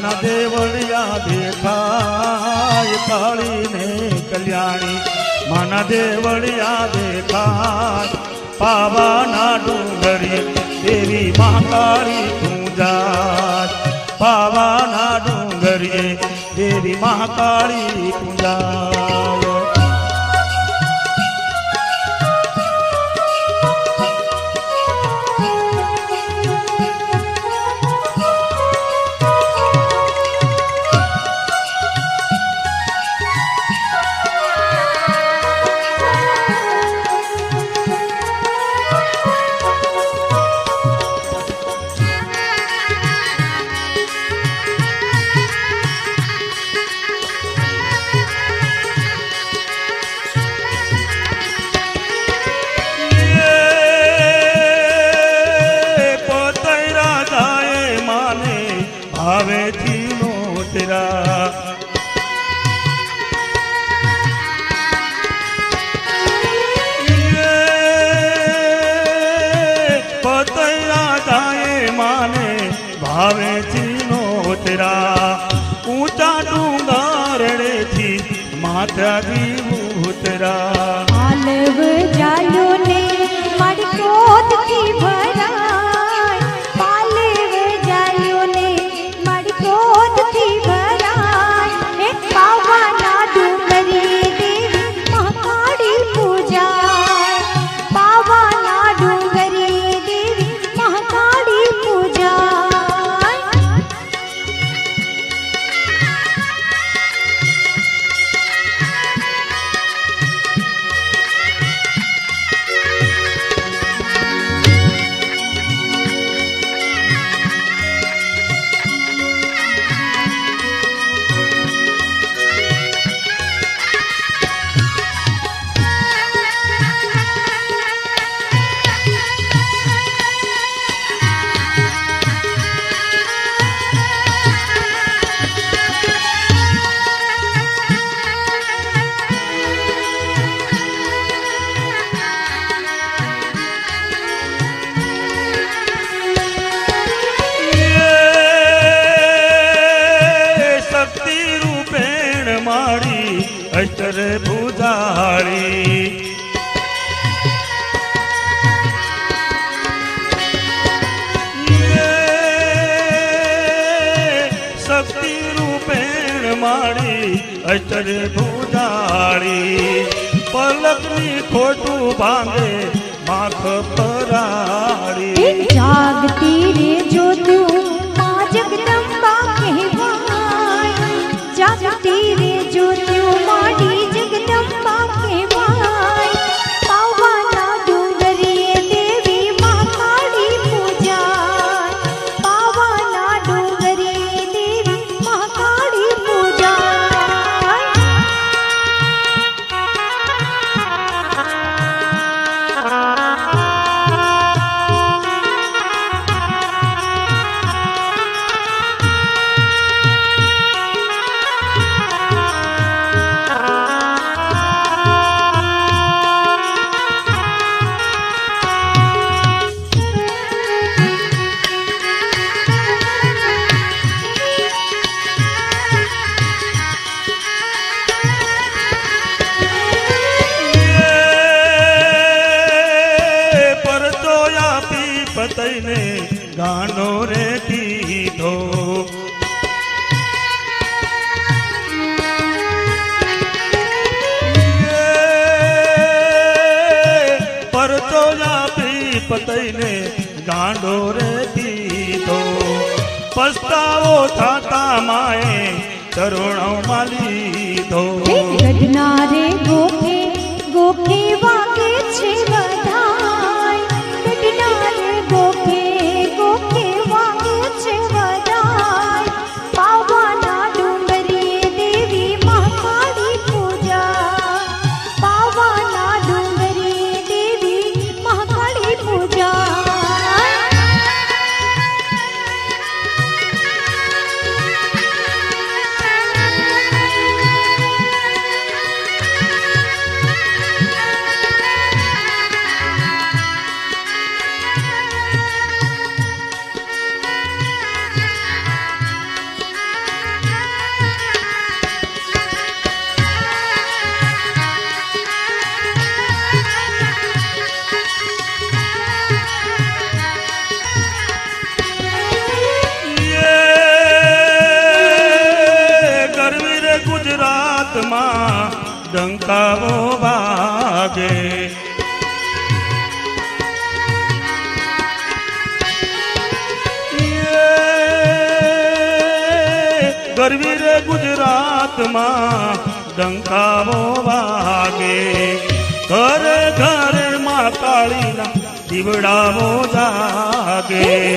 માના દેવળિયા દેખાય કાળીને કલ્યાણી. માના દેવળિયા દેખાય પાવાના ડુંગરી દેવી મહાકાળી તું જાય. પાવાના ડુંગરીએ દેવી મહાકાળી તું જાય. માથાથી ઉતરા આલવ મારી અષ્ટર ભૂજાળી શક્તિ રૂપેણ મારી અષ્ટર ભૂજાળી પલકની ખોટું ભાંગે, માખ પરાળી. જાગતી રે મા પતઈને ગાંડો રે કીધો પસ્તાવો થાતા માએ તરુણો માલીધો ગઢના રે ગોખે ગોખે વાગે છે ડંકાવો વાગે. ગરવી રે ગુજરાતમાં ડંકાવો વાગે. ઘર ઘરમાં કાળીના દીવડાવો જાગે.